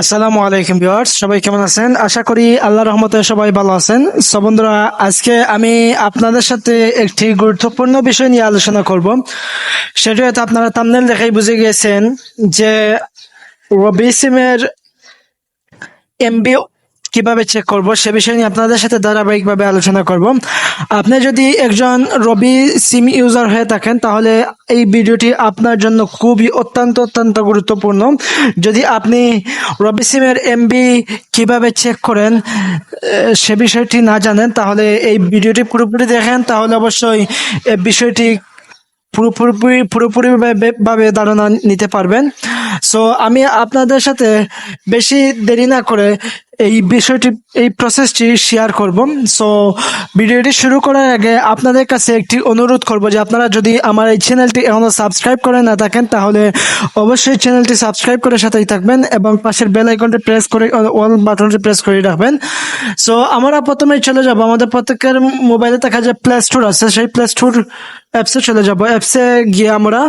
আসসালামু আলাইকুম ভিউয়ার্স, সবাই কেমন আছেন? আশা করি আল্লাহ রহমতে সবাই ভালো আছেন। সো আজকে আমি আপনাদের সাথে একটি গুরুত্বপূর্ণ বিষয় নিয়ে আলোচনা করব। সেটা হয়তো আপনারা তামনেল দেখাই বুঝে গিয়েছেন যে রবি সিমের এমবি কীভাবে চেক করব সে বিষয় নিয়ে আপনাদের সাথে ধারাবাহিকভাবে আলোচনা করব। আপনি যদি একজন রবি সিম ইউজার হয়ে থাকেন, তাহলে এই ভিডিওটি আপনার জন্য খুবই অত্যন্ত অত্যন্ত গুরুত্বপূর্ণ। যদি আপনি রবি সিমের এমবি কীভাবে চেক করেন সে বিষয়টি না জানেন, তাহলে এই ভিডিওটি পুরোপুরি দেখেন। তাহলে অবশ্যই বিষয়টি পুরোপুরি পুরোপুরি ভাবে- ভাবে ধারণা নিতে পারবেন। সো আমি আপনাদের সাথে বেশি দেরি না করে এই বিষয়টি, এই প্রসেসটি শেয়ার করব। সো ভিডিওটি শুরু করার আগে আপনাদের কাছে একটি অনুরোধ করব যে আপনারা যদি আমার এই চ্যানেলটি এখনও সাবস্ক্রাইব করে না থাকেন, তাহলে অবশ্যই চ্যানেলটি সাবস্ক্রাইব করে সাথেই থাকবেন এবং পাশের বেল আইকনটি প্রেস করে অল বাটনটি প্রেস করে রাখবেন। সো আমরা প্রথমে চলে যাব। আমাদের প্রত্যেকের মোবাইলে দেখা যায় প্লে স্টোর আছে। সেই প্লে স্টোর অ্যাপসে চলে যাব। অ্যাপসে গিয়ে আমরা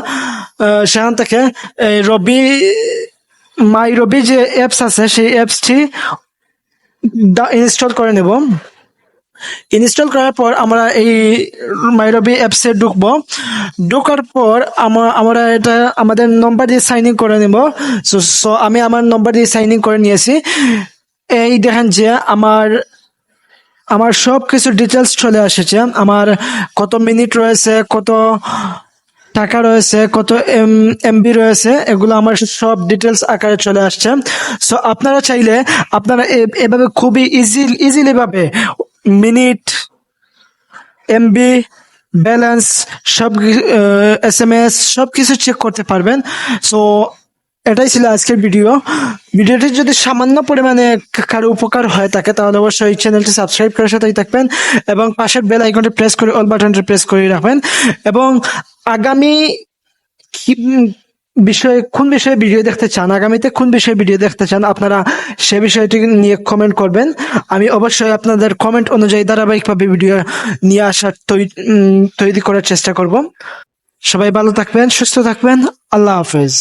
সেখান থেকে রবি মাই রবি যে অ্যাপস আছে, সেই অ্যাপসটি ইনস্টল করে নেব। ইনস্টল করার পর আমরা এই মাইরবি অ্যাপসে ঢুকবো। ঢোকার পর আমরা এটা, আমাদের নম্বর দিয়ে সাইন ইন করে নেব। সো সো আমি আমার নম্বর দিয়ে সাইন ইন করে নিয়েছি। এই দেখেন যে আমার আমার সব কিছু ডিটেলস চলে এসেছে আমার কত মিনিট রয়েছে, কত টাকা রয়েছে, কত এম, এমবি রয়েছে, এগুলো আমার সব ডিটেলস আকারে চলে আসছে। সো আপনারা চাইলে আপনারা এভাবে খুবই ইজি ইজিলি ভাবে মিনিট এমবি ব্যালেন্স সব এস এম এস সব কিছু চেক করতে পারবেন। সো এটাই ছিল আজকের ভিডিও ভিডিওটি যদি সামান্য পরিমাণে কারও উপকার হয়ে থাকে, তাহলে অবশ্যই চ্যানেলটি সাবস্ক্রাইব করে সাথেই থাকবেন এবং পাশের বেল আইকনটি প্রেস করে অল বাটনটি প্রেস করে রাখবেন। এবং আগামী কি বিষয়ে কোন বিষয়ে ভিডিও দেখতে চান, আগামীতে কোন বিষয়ে ভিডিও দেখতে চান, আপনারা সে বিষয়টি নিয়ে কমেন্ট করবেন। আমি অবশ্যই আপনাদের কমেন্ট অনুযায়ী ধারাবাহিকভাবে ভিডিও নিয়ে আসার তৈরি করার চেষ্টা করব। সবাই ভালো থাকবেন, সুস্থ থাকবেন, আল্লাহ হাফেজ।